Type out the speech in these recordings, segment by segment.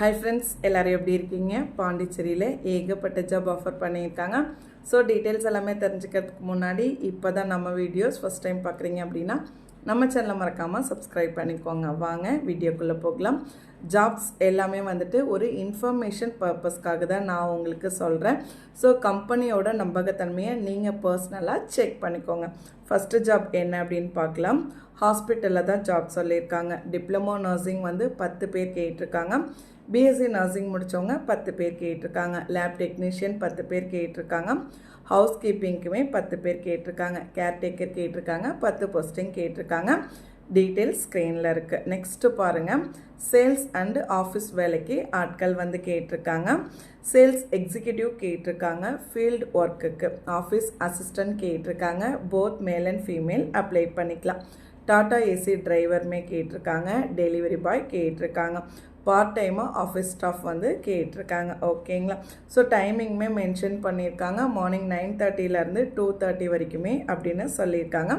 Hi friends எல்லோரும் எப்படி இருக்கீங்க? பாண்டிச்சேரியில் ஏகப்பட்ட ஜாப் ஆஃபர் பண்ணியிருக்காங்க. ஸோ டீட்டெயில்ஸ் எல்லாமே தெரிஞ்சுக்கிறதுக்கு முன்னாடி இப்போ தான் நம்ம வீடியோஸ் ஃபஸ்ட் டைம் பார்க்குறீங்க அப்படின்னா நம்ம சேனலை மறக்காமல் சப்ஸ்கிரைப் பண்ணிக்கோங்க. வாங்க வீடியோக்குள்ளே போகலாம். ஜாப்ஸ் எல்லாமே வந்துட்டு ஒரு இன்ஃபர்மேஷன் பர்பஸ்க்காக தான் நான் உங்களுக்கு சொல்கிறேன் ஸோ கம்பெனியோட நம்பகத்தன்மையை நீங்கள் பர்சனலாக செக் பண்ணிக்கோங்க. ஃபஸ்ட்டு ஜாப் என்ன அப்படின்னு பார்க்கலாம். ஹாஸ்பிட்டலில் தான் ஜாப் சொல்லியிருக்காங்க. டிப்ளமோ நர்சிங் வந்து பத்து பேர் கேட்டிருக்காங்க. பிஎஸ்சி நர்சிங் முடித்தவங்க பத்து பேர் கேட்டிருக்காங்க. லேப் டெக்னீஷியன் பத்து பேர் கேட்டிருக்காங்க. ஹவுஸ் கீப்பிங்க்குமே பத்து பேர் கேட்டிருக்காங்க. கேர்டேக்கர் கேட்டிருக்காங்க. பத்து போஸ்டிங் கேட்டிருக்காங்க. டீட்டெயில்ஸ் ஸ்க்ரீனில் இருக்குது நெக்ஸ்ட்டு பாருங்கள் சேல்ஸ் அண்டு ஆஃபீஸ் வேலைக்கு ஆட்கள் வந்து கேட்டிருக்காங்க. சேல்ஸ் எக்ஸிக்யூட்டிவ் கேட்டிருக்காங்க. ஃபீல்டு ஒர்க்குக்கு ஆஃபீஸ் அசிஸ்டன்ட் கேட்டிருக்காங்க. Both male and female apply பண்ணிக்கலாம். டாடா ஏசி டிரைவருமே கேட்டிருக்காங்க. டெலிவரி பாய் கேட்டிருக்காங்க. பார்ட் டைமாக ஆஃபீஸ் ஸ்டாஃப் வந்து கேட்டிருக்காங்க. ஓகேங்களா ஸோ டைமிங்குமே மென்ஷன் பண்ணியிருக்காங்க. மார்னிங் நைன் தேர்ட்டியிலேருந்து டூ தேர்ட்டி வரைக்குமே அப்படின்னு சொல்லியிருக்காங்க.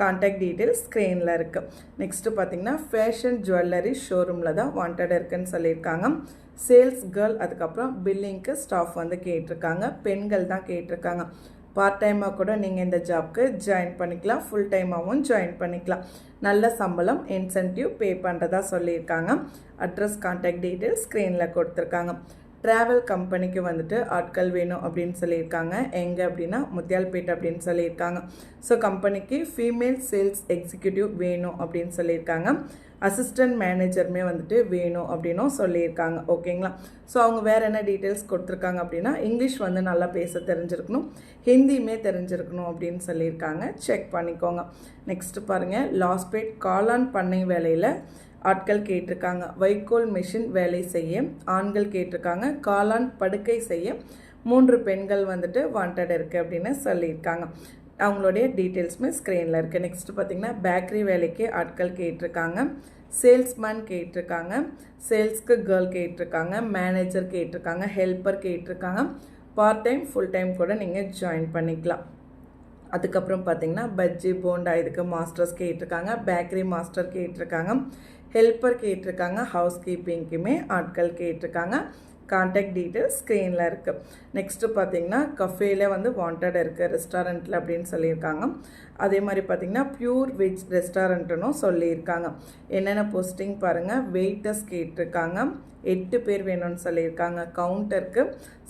கான்டாக்ட் டீட்டெயில்ஸ் ஸ்க்ரீனில் இருக்குது நெக்ஸ்ட்டு பார்த்தீங்கன்னா ஃபேஷன் ஜுவல்லரி ஷோரூமில் தான் வாண்டட் இருக்குன்னு சொல்லியிருக்காங்க. சேல்ஸ் கேர்ள் அதுக்கப்புறம் பில்லிங்க்கு ஸ்டாஃப் வந்து கேட்டிருக்காங்க. பெண்கள் தான் கேட்டிருக்காங்க. பார்ட் டைமாக கூட நீங்கள் இந்த ஜாப்க்கு ஜாயின் பண்ணிக்கலாம். ஃபுல் டைமாகவும் ஜாயின் பண்ணிக்கலாம். நல்ல சம்பளம் இன்சென்டிவ் பே பண்ணுறதா சொல்லியிருக்காங்க. அட்ரஸ் கான்டாக்ட் டீட்டெயில்ஸ் ஸ்க்ரீனில் கொடுத்துருக்காங்க. ட்ராவல் கம்பெனிக்கு வந்துட்டு ஆட்கள் வேணும் அப்படின்னு சொல்லியிருக்காங்க. எங்கே அப்படின்னா முத்தியால்பேட் அப்படின்னு சொல்லியிருக்காங்க. ஸோ கம்பெனிக்கு ஃபீமேல் சேல்ஸ் எக்ஸிக்யூட்டிவ் வேணும் அப்படின்னு சொல்லியிருக்காங்க. அசிஸ்டன்ட் மேனேஜருமே வந்துட்டு வேணும் அப்படின்னும் சொல்லியிருக்காங்க. ஓகேங்களா ஸோ அவங்க வேறு என்ன டீட்டெயில்ஸ் கொடுத்துருக்காங்க அப்படின்னா இங்கிலீஷ் வந்து நல்லா பேச தெரிஞ்சிருக்கணும். ஹிந்தியுமே தெரிஞ்சிருக்கணும் அப்படின்னு சொல்லியிருக்காங்க. செக் பண்ணிக்கோங்க. நெக்ஸ்ட்டு பாருங்கள் லாஸ்பேட் காளான் பண்ணை வேலையில் ஆட்கள் கேட்டிருக்காங்க. வைக்கோல் மிஷின் வேலை செய்ய ஆண்கள் கேட்டிருக்காங்க. காளான் படுக்கை செய்ய மூன்று பெண்கள் வந்துட்டு வாண்டட் இருக்குது அப்படின்னு சொல்லியிருக்காங்க. அவங்களுடைய டீட்டெயில்ஸுமே ஸ்க்ரீனில் இருக்குது நெக்ஸ்ட்டு பார்த்திங்கன்னா பேக்கரி வேலைக்கு ஆட்கள் கேட்டிருக்காங்க. சேல்ஸ்மேன் கேட்டிருக்காங்க. சேல்ஸ்க்கு கேர்ள் கேட்டிருக்காங்க. மேனேஜர் கேட்டிருக்காங்க. ஹெல்ப்பர் கேட்டிருக்காங்க. பார்ட் டைம் ஃபுல் டைம் கூட நீங்கள் ஜாயின் பண்ணிக்கலாம். அதுக்கப்புறம் பார்த்தீங்கன்னா பஜ்ஜி போண்டா இதுக்கு மாஸ்டர்ஸ் கேட்டிருக்காங்க. பேக்கரி மாஸ்டர் கேட்டிருக்காங்க. ஹெல்ப்பர் கேட்டிருக்காங்க. ஹவுஸ் கீப்பிங்க்குமே ஆட்கள் கேட்டிருக்காங்க. கான்டாக்ட் டீட்டெயில்ஸ் ஸ்க்ரீனில் இருக்குது நெக்ஸ்ட்டு பார்த்தீங்கன்னா கஃபேல வந்து வாண்டட் இருக்குது ரெஸ்டாரண்ட்டில் அப்படின்னு சொல்லியிருக்காங்க. அதே மாதிரி பார்த்தீங்கன்னா ப்யூர் வெஜ் ரெஸ்டாரண்ட்டுன்னு சொல்லியிருக்காங்க. என்னென்ன போஸ்டிங் பாருங்கள் வெயிட்டர்ஸ் கேட்டிருக்காங்க. எட்டு பேர் வேணும்னு சொல்லியிருக்காங்க. கவுண்டருக்கு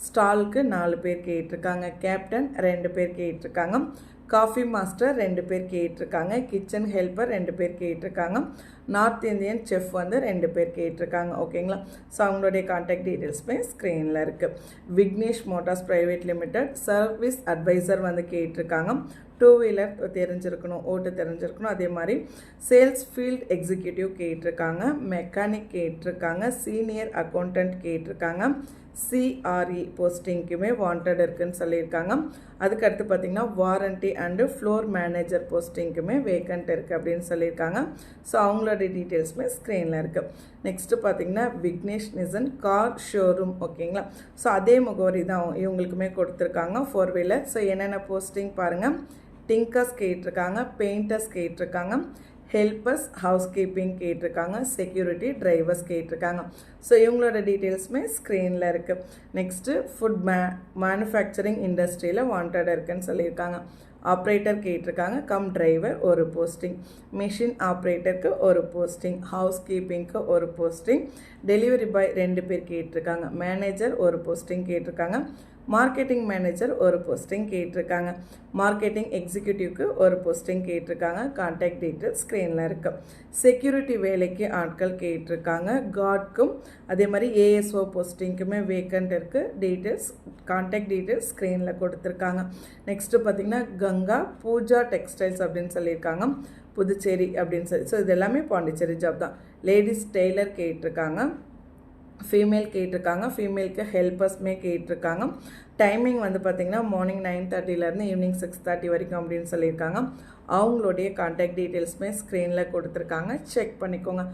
ஸ்டாலுக்கு நாலு பேர் கேட்டிருக்காங்க. கேப்டன் ரெண்டு பேர் கேட்டிருக்காங்க. காஃபி மாஸ்டர் ரெண்டு பேர் கேட்டிருக்காங்க. கிச்சன் ஹெல்ப்பர் ரெண்டு பேர் கேட்டிருக்காங்க. நார்த் இந்தியன் செஃப் வந்து ரெண்டு பேர் கேட்டிருக்காங்க. ஓகேங்களா? ஸோ அவங்களுடைய கான்டாக்ட் டீட்டெயில்ஸுமே ஸ்க்ரீனில் இருக்குது Vignesh Motors Private Limited service advisor வந்து கேட்டிருக்காங்க. டூ வீலர் தெரிஞ்சிருக்கணும் ஓட்டு தெரிஞ்சிருக்கணும். அதே மாதிரி சேல்ஸ் ஃபீல்ட் எக்ஸிக்யூட்டிவ் கேட்டிருக்காங்க மெக்கானிக் கேட்டிருக்காங்க சீனியர் அக்கௌண்டன்ட் கேட்டிருக்காங்க சிஆர்இ போஸ்டிங்க்குமே வாண்டட் இருக்குன்னு சொல்லியிருக்காங்க. அதுக்கடுத்து பார்த்திங்கன்னா வாரண்ட்டி அண்டு ஃப்ளோர் மேனேஜர் போஸ்டிங்க்குமே வேக்கண்ட் இருக்குது அப்படின்னு சொல்லியிருக்காங்க. ஸோ அவங்களோட டீட்டெயில்ஸுமே ஸ்க்ரீனில் இருக்குது நெக்ஸ்ட்டு பார்த்திங்கன்னா விக்னேஷ் நிசன் கார் ஷோரூம் ஓகேங்களா? ஸோ அதே முகவரி தான் இவங்களுக்குமே கொடுத்துருக்காங்க ஃபோர் வீலர் ஸோ என்னென்ன போஸ்டிங் பாருங்கள் டிங்கர்ஸ் கேட்டிருக்காங்க பெயிண்டர்ஸ் கேட்டிருக்காங்க ஹெல்பர்ஸ் ஹவுஸ் கீப்பிங் கேட்டிருக்காங்க செக்யூரிட்டி டிரைவர்ஸ் கேட்டிருக்காங்க. ஸோ இவங்களோட டீட்டெயில்ஸுமே ஸ்க்ரீனில் இருக்குது நெக்ஸ்ட்டு ஃபுட் மே மேனுஃபேக்சரிங் இண்டஸ்ட்ரியில் வாண்டட் இருக்குன்னு சொல்லியிருக்காங்க. ஆப்ரேட்டர் கேட்டிருக்காங்க கம் டிரைவர் ஒரு போஸ்டிங் மிஷின் ஆப்ரேட்டருக்கு ஒரு போஸ்டிங் ஹவுஸ் கீப்பிங்க்கு ஒரு போஸ்டிங் டெலிவரி பாய் ரெண்டு பேர் கேட்டிருக்காங்க. மேனேஜர் ஒரு போஸ்டிங் கேட்டிருக்காங்க. மார்க்கெட்டிங் மேனேஜர் ஒரு போஸ்டிங் கேட்டிருக்காங்க. மார்க்கெட்டிங் எக்ஸிக்யூட்டிவ்க்கு ஒரு போஸ்டிங் கேட்டிருக்காங்க. கான்டாக்ட் டீட்டெயில் ஸ்க்ரீனில் இருக்குது செக்யூரிட்டி வேலைக்கு ஆட்கள் கேட்டிருக்காங்க. காட்க்கும் அதே மாதிரி ஏஎஸ்ஓ போஸ்டிங்க்குமே வேக்கண்ட் இருக்குது டீட்டெயில்ஸ் கான்டாக்ட் டீட்டெயில்ஸ் ஸ்க்ரீனில் கொடுத்துருக்காங்க. நெக்ஸ்ட்டு பார்த்திங்கன்னா கங்கா பூஜா டெக்ஸ்டைல்ஸ் அப்படின்னு சொல்லியிருக்காங்க. புதுச்சேரி அப்படின்னு சொல்லி. ஸோ இது எல்லாமே பாண்டிச்சேரி ஜாப் தான். லேடிஸ் டெய்லர் கேட்டிருக்காங்க. ஃபீமேல் கேட்டிருக்காங்க. ஃபீமேலுக்கு ஹெல்பர்ஸ்மே கேட்டிருக்காங்க. டைமிங் வந்து பார்த்திங்கன்னா மார்னிங் நைன் தேர்ட்டிலேருந்து ஈவினிங் சிக்ஸ் தேர்ட்டி வரைக்கும் அப்படின்னு சொல்லியிருக்காங்க. அவங்களுடைய கான்டாக்ட் டீட்டெயில்ஸுமே ஸ்க்ரீனில் கொடுத்துருக்காங்க. செக் பண்ணிக்கோங்க.